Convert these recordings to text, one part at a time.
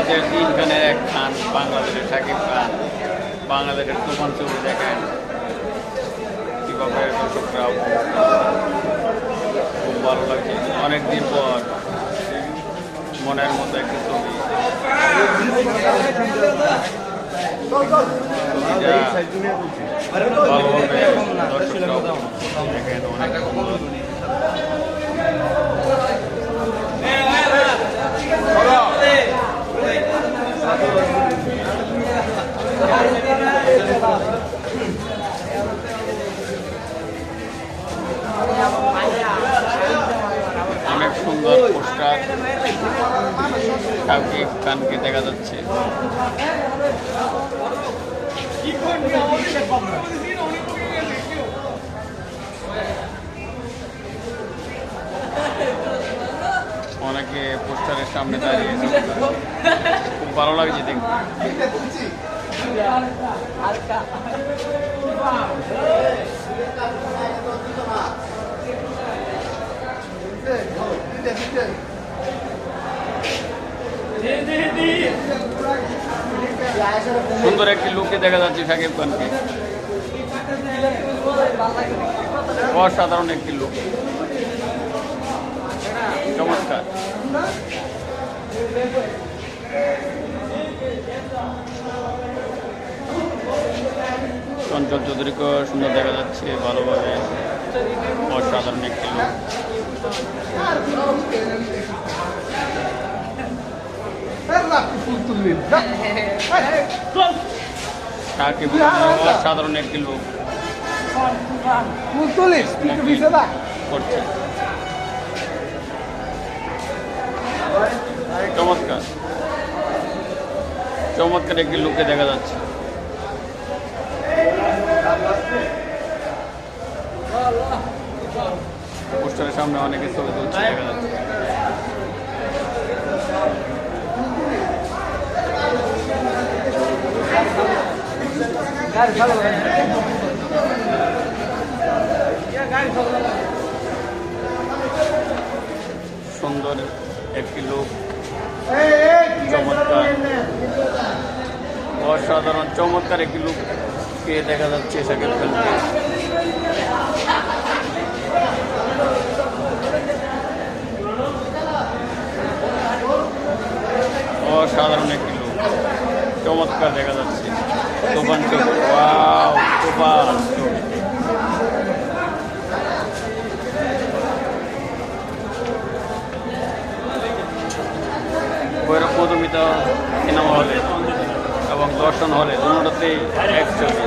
ভারতের তিন খানের এক খান, বাংলাদেশের সাকিব খান, বাংলাদেশের তুফান ছবি দেখেন। কীভাবে দর্শকরা খুব ভালো লাগছে। অনেকদিন পর মনের মতো একটি ছবি। ভালোভাবে দর্শকরা দেখেন, অনেক সুন্দর সাকিব খানকে দেখা যাচ্ছে। অনেকে পোস্টারের সামনে দাঁড়িয়ে খুব ভালো লাগছে দেখতে। সুন্দর একটি লুকে দেখা যাচ্ছে সাকিব খানকে। অসাধারণ একটি লুক। চমৎকার। চঞ্চল চৌধুরীকে সুন্দর দেখা যাচ্ছে, ভালোভাবে। অসাধারণ একটি লোক। অসাধারণ একটি লোক করছে। চমৎকার। চমৎকার একটি লোককে দেখা যাচ্ছে। পোস্টারের সামনে অনেকে ছবি তুলছে দেখা যাচ্ছে। সুন্দর একটি লোক চমৎকার। অসাধারণ চমৎকার একটি লোককে দেখা যাচ্ছে সাকিব খানকে অসাধারণ একটি লোক চমৎকার দেখা যাচ্ছে। তুফান ছবি ওয়াও তুফান ছবি ভৈরব মধুমিতা সিনেমা হলে এবং দর্শন হলে দুটোতেই এক ছবি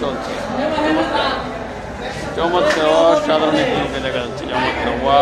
চলছে। চমৎকার। অসাধারণ দেখা যাচ্ছে। চমৎকার। ওয়া